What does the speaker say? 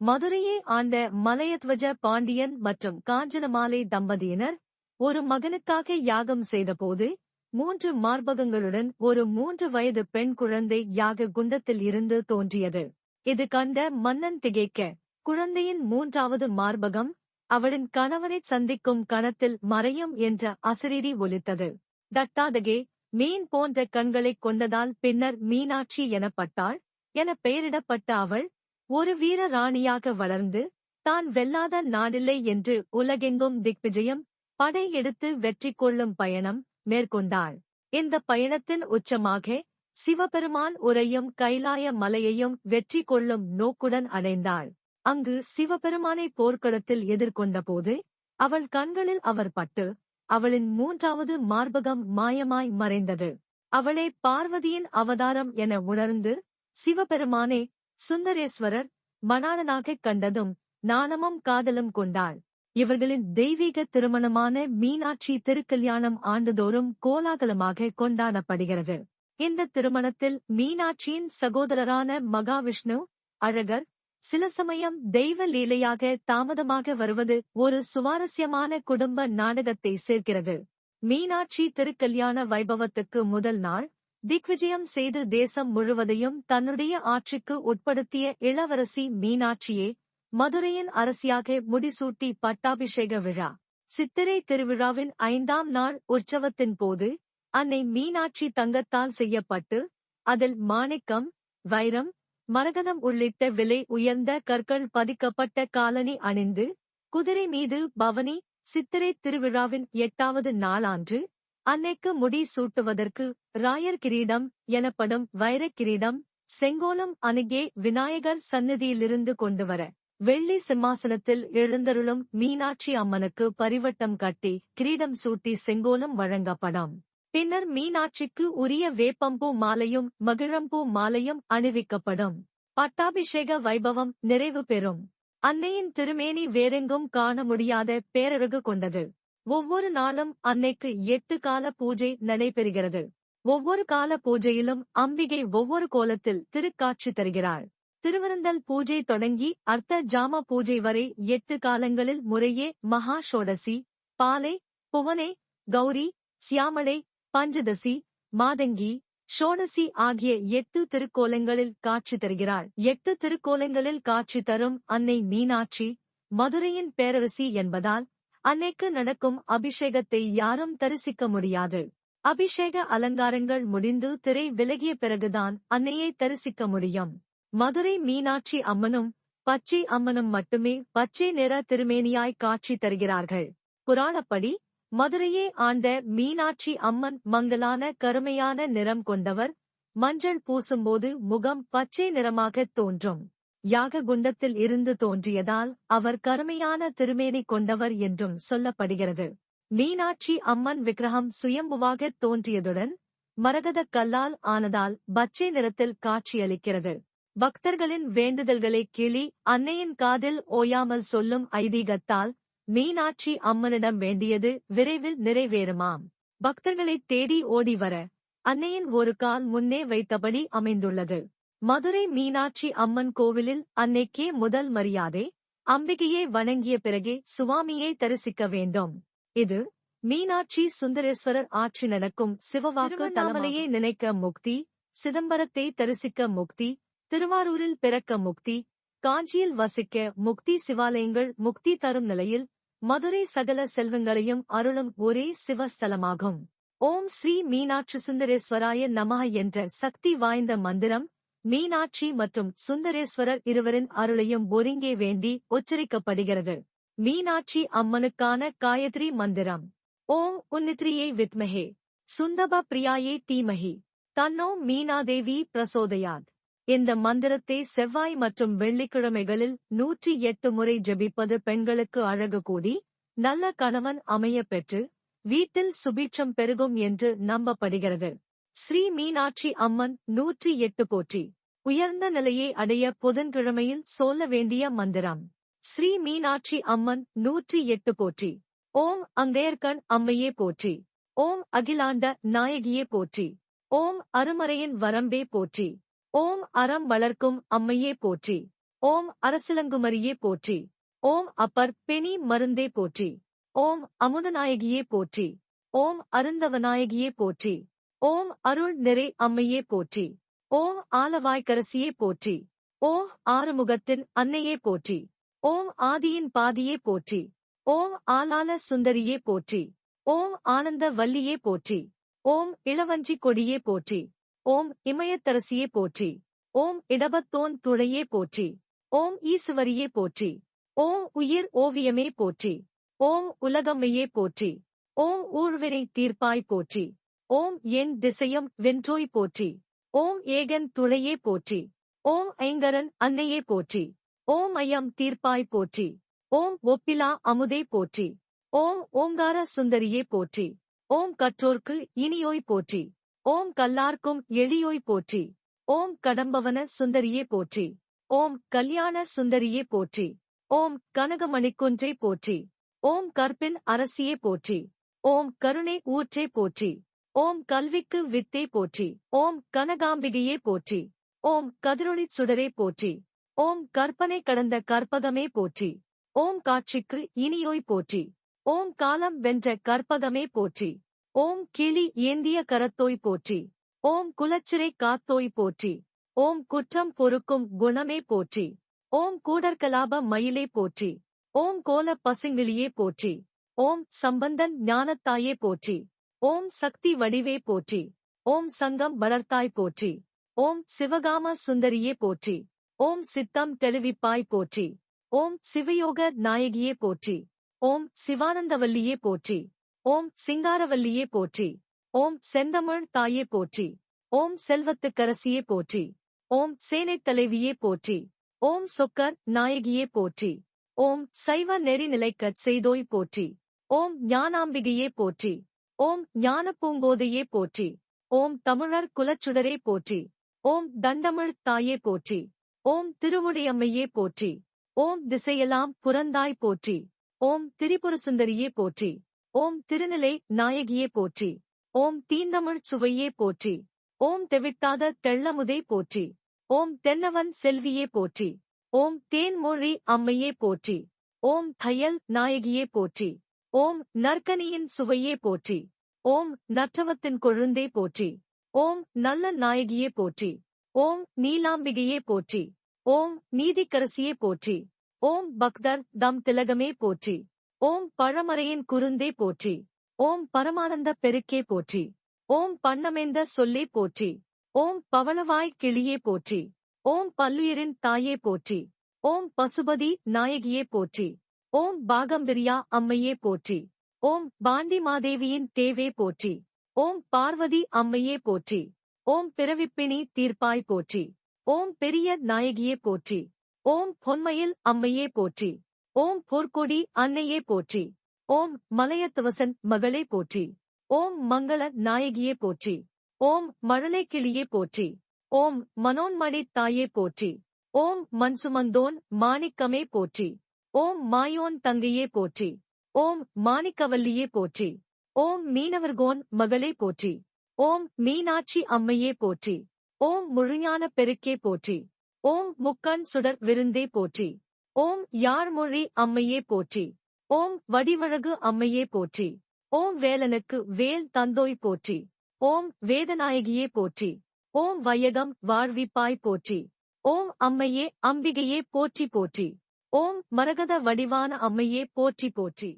மதுரையை ஆண்ட மலையத்வஜ பாண்டியன் மற்றும் காஞ்சனமாலை தம்பதியினர் ஒரு மகனுக்காக யாகம் செய்தபோது மூன்று மார்பகங்களுடன் ஒரு மூன்று வயது பெண் குழந்தை யாக குண்டத்தில் இருந்து தோன்றியது. இது கண்ட மன்னன் திகைக்க குழந்தையின் மூன்றாவது மார்பகம் அவளின் கணவனைச் சந்திக்கும் கணத்தில் மறையும் என்ற அசரீரி ஒலித்தது. தட்டாதகே மீன் போன்ற கண்களைக் கொண்டதால் பின்னர் மீனாட்சி எனப்பட்டாள் என பெயரிடப்பட்ட அவள் ஒரு வீர ராணியாக வளர்ந்து தான் வெல்லாத நாடில்லை என்று உலகெங்கும் திக்விஜயம் படையெடுத்து வெற்றி கொள்ளும் பயணம் மேற்கொண்டாள். இந்த பயணத்தின் உச்சமாக சிவபெருமான் உரையும் கைலாய மலையையும் வெற்றி கொள்ளும் நோக்குடன் அடைந்தாள். அங்கு சிவபெருமானை போர்க்களத்தில் எதிர்கொண்டபோது அவள் கண்களில் அவர் பட்டு அவளின் மூன்றாவது மார்பகம் மாயமாய் மறைந்தது. அவளே பார்வதியின் அவதாரம் என உணர்ந்து சிவபெருமானே சுந்தரேஸ்வரர் மணாளனாகக் கண்டதும் நாணமும் காதலும் கொண்டாள். இவர்களின் தெய்வீக திருமணமான மீனாட்சி திருக்கல்யாணம் ஆண்டுதோறும் கோலாகலமாக கொண்டாடப்படுகிறது. இந்த திருமணத்தில் மீனாட்சியின் சகோதரரான மகாவிஷ்ணு அழகர் சில சமயம் தெய்வ லீலையாக தாமதமாக வருவது ஒரு சுவாரஸ்யமான குடும்ப நாடகத்தை சேர்க்கிறது. மீனாட்சி திருக்கல்யாண வைபவத்துக்கு முதல் நாள் திக்விஜயம் செய்து தேசம் முழுவதையும் தன்னுடைய ஆட்சிக்கு உட்படுத்திய இளவரசி மீனாட்சியே மதுரையின் அரசியாக முடிசூட்டி பட்டாபிஷேக விழா. சித்திரை திருவிழாவின் ஐந்தாம் நாள் உற்சவத்தின் போது அன்னை மீனாட்சி தங்கத்தால் செய்யப்பட்டு அதில் மாணிக்கம் வைரம் மரகதம் உள்ளிட்ட விலை உயர்ந்த கற்கள் பதிக்கப்பட்ட காலனி அணிந்து குதிரை மீது பவனி சித்திரை திருவிழாவின் எட்டாவது நாளான்று அன்னைக்கு முடி சூட்டுவதற்கு ராயர் கிரீடம் எனப்படும் வைரக் கிரீடம் செங்கோலம் அணுகே விநாயகர் சந்நிதியிலிருந்து கொண்டுவர வெள்ளி சிம்மாசனத்தில் எழுந்தருளும் மீனாட்சி அம்மனுக்கு பரிவட்டம் கட்டி கிரீடம் சூட்டி செங்கோலம் வழங்கப்படும். பின்னர் மீனாட்சிக்கு உரிய வேப்பம்பூ மாலையும் மகிழம்பூ மாலையும் அணிவிக்கப்படும். பட்டாபிஷேக வைபவம் நிறைவு பெறும். அன்னையின் திருமேனி வேறெங்கும் காண முடியாத பேரழகு கொண்டது. ஒவ்வொரு நாளும் அன்னைக்கு எட்டு கால பூஜை நடைபெறுகிறது. ஒவ்வொரு கால பூஜையிலும் அம்பிகை ஒவ்வொரு கோலத்தில் திருக்காட்சி தருகிறாள். திருவரந்தல் பூஜை தொடங்கி அர்த்த ஜாம பூஜை வரை எட்டு காலங்களில் முறையே மகா ஷோடசி பாலை புவனே கௌரி சியாமளை பஞ்சதசி மாதங்கி ஷோடசி ஆகிய எட்டு திருக்கோலங்களில் காட்சி தருகிறாள். எட்டு திருக்கோலங்களில் காட்சி தரும் அன்னை மீனாட்சி மதுரையின் பேரரசி என்பதால் அன்னைக்கு நடக்கும் அபிஷேகத்தை யாரும் தரிசிக்க முடியாது. அபிஷேக அலங்காரங்கள் முடிந்து திரை விலகிய பிறகுதான் அன்னையை தரிசிக்க முடியும். மதுரை மீனாட்சி அம்மனும் பச்சை அம்மனும் மட்டுமே பச்சை நிற திருமேனியாய் காட்சி தருகிறார்கள். புராணப்படி மதுரையே ஆண்ட மீனாட்சி அம்மன் மங்கலான கருமையான நிறம் கொண்டவர் மஞ்சள் பூசும்போது முகம் பச்சை நிறமாகத் தோன்றும். யாக குண்டத்தில் இருந்து தோன்றியதால் அவர் கருமையான திருமேனி கொண்டவர் என்றும் சொல்லப்படுகிறது. மீனாட்சி அம்மன் விக்கிரகம் சுயம்புவாகத் தோன்றியதுடன் மரகதக் கல்லால் ஆனதால் பச்சை நிறத்தில் காட்சியளிக்கிறது. பக்தர்களின் வேண்டுதல்களை கிளி அன்னையின் காதில் ஓயாமல் சொல்லும் ஐதீகத்தால் மீனாட்சி அம்மனிடம் வேண்டியது விரைவில் நிறைவேறுமாம். பக்தர்களை தேடி ஓடி வர அன்னையின் ஒரு கால் முன்னே வைத்தபடி அமைந்துள்ளது. மதுரை மீனாட்சி அம்மன் கோவிலில் அன்னைக்கே முதல் மரியாதை அம்பிகையை வணங்கிய பிறகே சுவாமியை தரிசிக்க வேண்டும். இது மீனாட்சி சுந்தரேஸ்வரர் ஆட்சி நடக்கும் சிவவாக்கு தலமலையை நினைக்க முக்தி சிதம்பரத்தை தரிசிக்க முக்தி திருவாரூரில் பிறக்க முக்தி காஞ்சியில் வசிக்க முக்தி சிவாலயங்கள் முக்தி தரும் நிலையில் மதுரை சகல செல்வங்களையும் அருளும் ஒரே சிவஸ்தலமாகும். ஓம் ஸ்ரீ மீனாட்சி சுந்தரேஸ்வராய நமக என்ற சக்தி வாய்ந்த மந்திரம் மீனாட்சி மற்றும் சுந்தரேஸ்வரர் இருவரின் அருளையும் ஒருங்கே வேண்டி உச்சரிக்கப்படுகிறது. மீனாட்சி அம்மனுக்கான காயத்ரி மந்திரம். ஓம் உன்னித்ரியை வித்மஹே. சுந்தப பிரியாயே தீமஹி. தன்னோ மீனாதேவி பிரசோதயாத். இந்த மந்திரத்தை செவ்வாய் மற்றும் வெள்ளிக்கிழமைகளில் நூற்றி எட்டு முறை ஜபிப்பது பெண்களுக்கு அழகு கூடி நல்ல கணவன் அமைய பெற்று வீட்டில் சுபீட்சம் பெருகும் என்று நம்பப்படுகிறது. ஸ்ரீ மீனாட்சி அம்மன் நூற்றி எட்டு போற்றி. உயர்ந்த நிலையை அடைய புதன்கிழமையில் சொல்ல வேண்டிய மந்திரம். ஸ்ரீ மீனாட்சி அம்மன் நூற்றி எட்டு போற்றி. ஓம் அங்கையர்கண் அம்மையே போற்றி. ஓம் அகிலாண்ட நாயகியே போற்றி. ஓம் அருமறையின் வரம்பே போற்றி. ஓம் அறம் வளர்க்கும் அம்மையே போற்றி. ஓம் அரசிலங்குமரியே போற்றி. ஓம் அப்பர் பெனி மருந்தே போற்றி. ஓம் அமுதநாயகியே போற்றி. ஓம் அருந்தவநாயகியே போற்றி. ஓம் அருள் நிறை அம்மையே போற்றி ஓம் ஆலவாய்க்கரசியே போற்றி ஓம் ஆறுமுகத்தின் அன்னையே போற்றி ஓம் ஆதியின் பாதியே போற்றி ஓம் ஆலால சுந்தரியே போற்றி ஓம் ஆனந்த வல்லியே போற்றி ஓம் இளவஞ்சி கொடியே போற்றி ஓம் இமயத்தரசியே போற்றி ஓம் இடபத்தோன் துளையே போற்றி ஓம் ஈசுவரியே போற்றி ஓம் உயிர் ஓவியமே போற்றி ஓம் உலகம்மையே போற்றி ஓம் ஊழ்வினை தீர்ப்பாய் போற்றி ஓம் என் திசையம் வென்றோய் போற்றி ஓம் ஏகன் துளையே போற்றி ஓம் ஐங்கரன் அன்னையே போற்றி ஓம் ஐயம் தீர்ப்பாய் போற்றி ஓம் ஒப்பிலா அமுதே போற்றி ஓம் ஓங்கார சுந்தரியே போற்றி ஓம் கற்றோர்க்கு இனியோய் போற்றி ஓம் கல்லார்க்கும் எளியோய் போற்றி ஓம் கடம்பவன சுந்தரியே போற்றி ஓம் கல்யாண சுந்தரியே போற்றி ஓம் கனகமணிக்குன்றே போற்றி ஓம் கற்பின் அரசியே போற்றி ஓம் கருணை ஊற்றே போற்றி ஓம் கல்விக்கு வித்தே போற்றி ஓம் கனகாம்பிகையே போற்றி ஓம் கதிரொளி சுடரே போற்றி ஓம் கற்பனை கடந்த கற்பகமே போற்றி ஓம் காட்சிக்கு இனியோய் போற்றி ஓம் காலம் வென்ற கற்பகமே போற்றி ஓம் கிளி ஏந்திய கரத்தோய் போற்றி ஓம் குலச்சிறை காத்தோய் போற்றி ஓம் குற்றம் பொறுக்கும் குணமே போற்றி ஓம் கூடற்கலாப மயிலே போற்றி ஓம் கோல பசுங்கிளியே போற்றி ஓம் சம்பந்தன் ஞானத்தாயே போற்றி ஓம் சக்தி வடிவே போற்றி ஓம் சங்கம் வளர்த்தாய் போற்றி ஓம் சிவகாம சுந்தரியே போற்றி ஓம் சித்தம் தெளிவிப்பாய் போற்றி ஓம் சிவயோக நாயகியே போற்றி ஓம் சிவானந்தவல்லியே போற்றி ஓம் சிங்காரவல்லியே போற்றி ஓம் செந்தமிழ் தாயே போற்றி ஓம் செல்வத்துக்கரசியே போற்றி ஓம் சேனைத் தலைவியே போற்றி ஓம் சொக்கர் நாயகியே போற்றி ஓம் சைவ நெறிநிலைக்கச் செய்தோய் போற்றி ஓம் ஞானாம்பிகையே போற்றி ஓம் ஞான பூங்கோதையே போற்றி ஓம் தமிழர் குலச்சுடரே போற்றி ஓம் தண்டமிழ் தாயே போற்றி ஓம் திருமுடியம்மையே போற்றி ஓம் திசையெல்லாம் புறந்தாய் போற்றி ஓம் திரிபுரசுந்தரியே போற்றி ஓம் திருநிலை நாயகியே போற்றி ஓம் தீந்தமிழ் சுவையே போற்றி ஓம் தெவிட்டாத தெள்ளமுதே போற்றி ஓம் தென்னவன் செல்வியே போற்றி ஓம் தேன்மொழி அம்மையே போற்றி ஓம் தையல் நாயகியே போற்றி ஓம் நற்கனியின் சுவையே போற்றி ஓம் நற்றவத்தின் கொழுந்தே போற்றி ஓம் நல்ல நாயகியே போற்றி ஓம் நீலாம்பிகையே போற்றி ஓம் நீதிக்கரசியே போற்றி ஓம் பக்தர் தம் திலகமே போற்றி ஓம் பழமறையின் குருந்தே போற்றி ஓம் பரமானந்த பெருக்கே போற்றி ஓம் பண்ணமேந்த சொல்லே போற்றி ஓம் பவளவாய் கிளியே போற்றி ஓம் பல்லுயிரின் தாயே போற்றி ஓம் பசுபதி நாயகியே போற்றி ஓம் பாகம்பிரியா அம்மையே போற்றி ஓம் பாண்டி மாதேவியின் தேவே போற்றி ஓம் பார்வதி அம்மையே போற்றி ஓம் பிறவிப்பிணி தீர்ப்பாய் போற்றி ஓம் பெரிய நாயகியே போற்றி ஓம் பொன்மையில் அம்மையே போற்றி ஓம் பொற்கொடி அன்னையே போற்றி ஓம் மலையத்துவசன் மகளே போற்றி ஓம் மங்கள நாயகியே போற்றி ஓம் மழலை கிளியே போற்றி ஓம் மனோன்மணி தாயே போற்றி ஓம் மன்சுமந்தோன் மாணிக்கமே போற்றி ஓம் மாயோன் தங்கையே போற்றி ஓம் மாணிக்கவல்லியே போற்றி ஓம் மீனவர்கோன் மகளே போற்றி ஓம் மீனாட்சி அம்மையே போற்றி ஓம் முழுஞான பெருக்கே போற்றி ஓம் முக்கண் சுடர் விருந்தே போற்றி ஓம் யாழ்மொழி அம்மையே போற்றி ஓம் வடிவழகு அம்மையே போற்றி ஓம் வேலனுக்கு வேல் தந்தோய் போற்றி ஓம் வேதநாயகியே போற்றி ஓம் வையகம் வாழ்விப்பாய் போற்றி ஓம் அம்மையே அம்பிகையே போற்றி போற்றி ஓம் மரகத வடிவான அம்மையே போற்றி போற்றி.